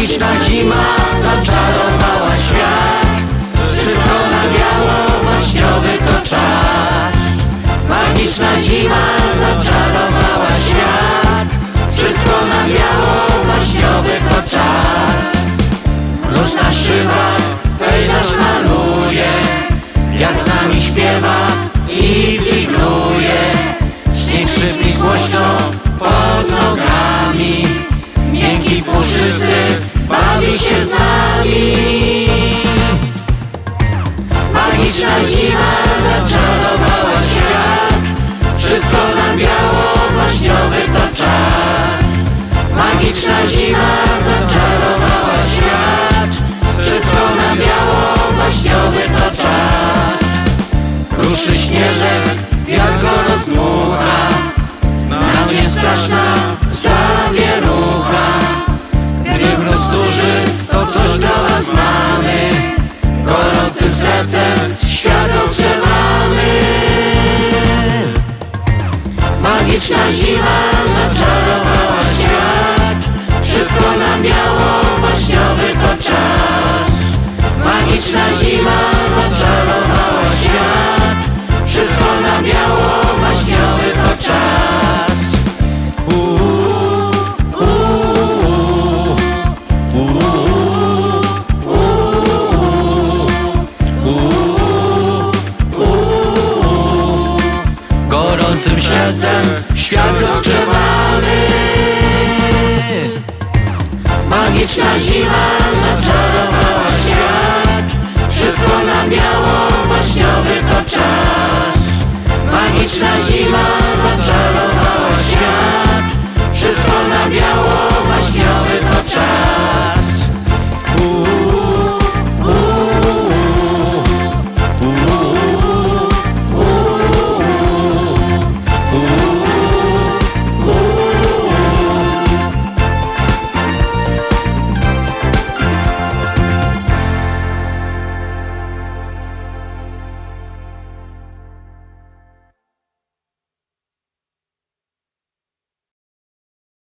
Magiczna zima zaczarowała świat. Wszystko na biało, baśniowy to czas. Magiczna zima puszysty bawi się z nami. Magiczna zima zaczarowała świat. Wszystko na biało, baśniowy to czas. Magiczna zima zaczarowała świat. Wszystko na biało, baśniowy to czas. Ruszy śnieżek sercem świat rozgrzewamy. Magiczna zima zaczarowała świat. Wszystko nam biało, baśniowy to czas. Magiczna zima zaczarowała świat. Wszystko na biało, płonącym świecem Świat rozgrzewany. Magiczna zima zaczarowała świat. Wszystko na biało, baśniowy to czas. Magiczna zima